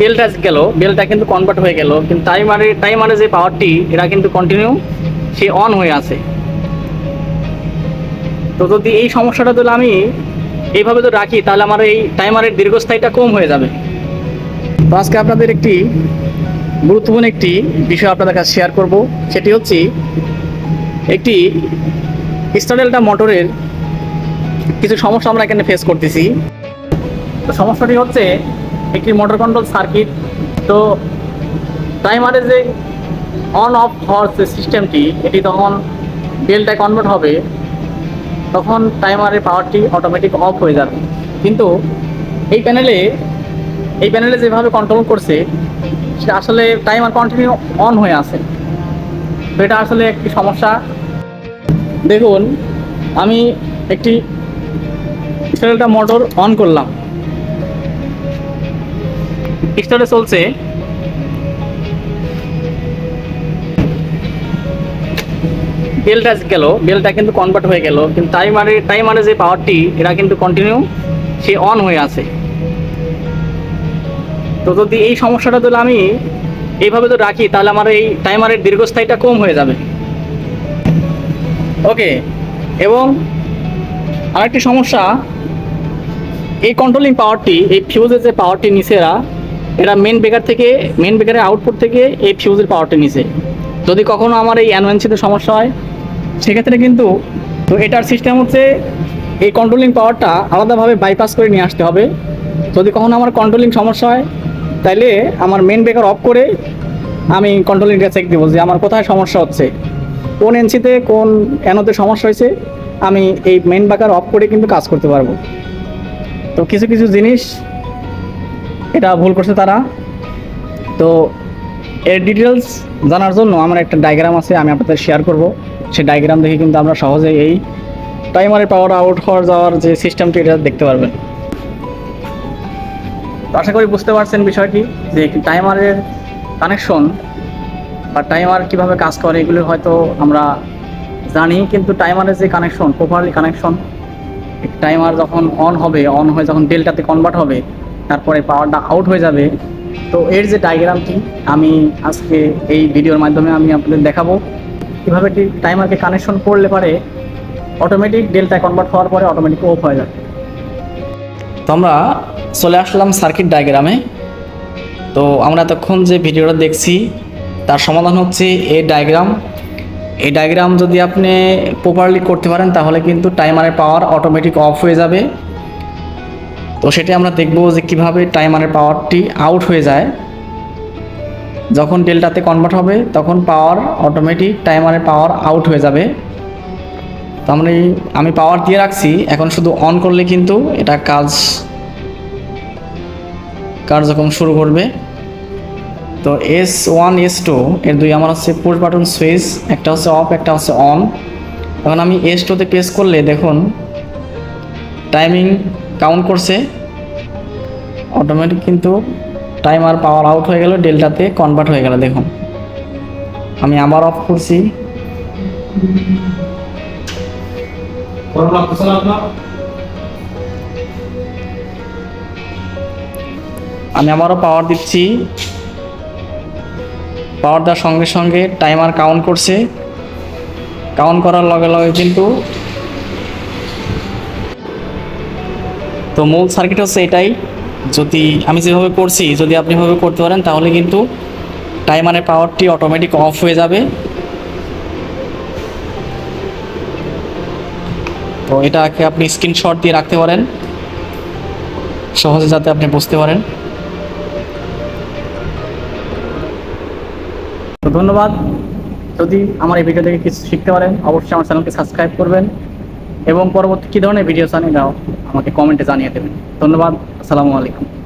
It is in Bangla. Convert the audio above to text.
বেলটা গেল, বেলটা কিন্তু কনভার্ট হয়ে গেল, কিন্তু টাইমারে টাইমারে যে পাওয়ারটি এটা কিন্তু কন্টিনিউ সে অন হয়ে আছে। তো যদি এই সমস্যাটা যদি আমি এইভাবে তো রাখি, তাহলে আমার এই টাইমারের দীর্ঘস্থায়ীটা কম হয়ে যাবে। তো আজকে আপনাদের একটি গুরুত্বপূর্ণ একটি বিষয় আপনাদের কাছে শেয়ার করব, সেটি হচ্ছে একটি স্টাডেলটা মোটরের কিছু সমস্যা আমরা এখানে ফেস করতেছি। তো সমস্যাটি হচ্ছে একটি মোটর কন্ট্রোল সার্কিট তো টাইমারে যে অন অফ হওয়ার যে সিস্টেমটি এটি তখন বেলটা কনভার্ট হবে। তখন টাইমারের পাওয়ারটি অটোমেটিক অফ হয়ে যাবে। কিন্তু এই প্যানেলে এই প্যানেলে যেভাবে কন্ট্রোল করছে, সেটা আসলে টাইমার কন্টিনিউ অন হয়ে আছে। তো এটা আসলে একটি সমস্যা। দেখুন, আমি একটি স্টারটা মোটর অন করলাম। স্টারে চলছে। বেলটা গেল, বেলটা কিন্তু কনভার্ট হয়ে গেল, কিন্তু টাইমারে টাইমারে যে পাওয়ারটি এটা কিন্তু কন্টিনিউ সে অন হয়ে আছে। তো যদি এই সমস্যাটা যদি আমি এইভাবে তো রাখি, তাহলে আমার এই টাইমারের দীর্ঘস্থায়ীটা কম হয়ে যাবে। ওকে এবং আরেকটি সমস্যা, এই কন্ট্রোলিং পাওয়ারটি এই ফিউজের যে পাওয়ারটি নিচে এরা মেন বেকার থেকে মেন বেকারের আউটপুট থেকে এই ফিউজের পাওয়ারটা নিচে যদি কখনো আমার এই অ্যানুয়েন্সিতে সমস্যা হয়, সেক্ষেত্রে কিন্তু তো এটার সিস্টেম হচ্ছে এই কন্ট্রোলিং পাওয়ারটা আলাদাভাবে বাইপাস করে নিয়ে আসতে হবে। যদি কখনো আমার কন্ট্রোলিং সমস্যা হয়, তাইলে আমার মেন বেকার অফ করে আমি কন্ট্রোলিংটা চেক দেবো যে আমার কোথায় সমস্যা হচ্ছে। কোন এনসিতে কোন অ্যানোতে সমস্যা হয়েছে, আমি এই মেন বেকার অফ করে কিন্তু কাজ করতে পারব। তো কিছু কিছু জিনিস এটা ভুল করছে তারা। তো এর ডিটেলস জানার জন্য আমার একটা ডায়গ্রাম আছে, আমি আপনাদের শেয়ার করব। সেই ডায়াগ্রাম দেখে কিন্তু আমরা সহজেই এই টাইমারের পাওয়ার আউট হওয়ার যাওয়ার যে সিস্টেমটি এটা দেখতে পারবেন। আশা করি বুঝতে পারছেন বিষয়টি, যে টাইমারের কানেকশন বা টাইমার কীভাবে কাজ করে, এগুলো হয়তো আমরা জানি, কিন্তু টাইমারের যে কানেকশন প্রপারলি কানেকশন টাইমার যখন অন হবে অন হয়ে যখন ডেল্টাতে কনভার্ট হবে তারপরে পাওয়ারটা আউট হয়ে যাবে। তো এর যে ডায়াগ্রামটি আমি আজকে এই ভিডিওর মাধ্যমে আমি আপনাদের দেখাবো। কীভাবে টাইমারকে কানেকশন করলে পারে অটোমেটিক ডেল্টায় কনভার্ট হওয়ার পরে অটোমেটিক অফ হয়ে যাবে। তো আমরা চলে আসলাম সার্কিট ডায়াগ্রামে তো আমরা এতক্ষণ যে ভিডিওটা দেখছি, তার সমাধান হচ্ছে এই ডায়াগ্রাম এই ডায়াগ্রাম যদি আপনি প্রপারলি করতে পারেন, তাহলে কিন্তু টাইমারের পাওয়ার অটোমেটিক অফ হয়ে যাবে। তো সেটা আমরা দেখব যে কীভাবে টাইমারের পাওয়ারটি আউট হয়ে যায়। যখন ডেল্টাতে কনভার্ট হবে, তখন পাওয়ার অটোমেটিক টাইমারের পাওয়ার আউট হয়ে যাবে। তো আমরা আমি পাওয়ার দিয়ে রাখছি, এখন শুধু অন করলে কিন্তু এটা কাজ কার্যক্রম শুরু করবে। তো এস ওয়ান এস টু এর দুই আমার হচ্ছে পুশ বাটন সুইচ একটা হচ্ছে অফ একটা হচ্ছে অন এখন আমি এস টুতে প্রেস করলে দেখুন টাইমিং কাউন্ট করছে অটোমেটিক কিন্তু টাইমার পাওয়ার আউট হয়ে গেল ডেল্টাতে কনভার্ট হয়ে গেল, দেখুন। আমি আবার অফ করছি। আমি আবারও পাওয়ার দিচ্ছি। পাওয়ার দেওয়ার সঙ্গে সঙ্গে টাইমার কাউন্ট করছে। কাউন্ট করার লগে লগে কিন্তু তো মূল সার্কিট হচ্ছে এটাই। যদি আমি যেভাবে করছি, যদি আপনি এভাবে করতে পারেন, তাহলে কিন্তু টাইমারের পাওয়ারটি অটোমেটিক অফ হয়ে যাবে। তো এটাকে আপনি স্ক্রিনশট দিয়ে রাখতে পারেন। সহজে যাতে আপনি বুঝতে পারেন। ধন্যবাদ। যদি আমার এই ভিডিও থেকে কিছু শিখতে পারেন, অবশ্যই আমার চ্যানেলকে সাবস্ক্রাইব করবেন। এবং পরবর্তী কী ধরনের ভিডিও চান এটাও আমাকে কমেন্টে জানিয়ে দেবেন। ধন্যবাদ আসসালামু আলাইকুম।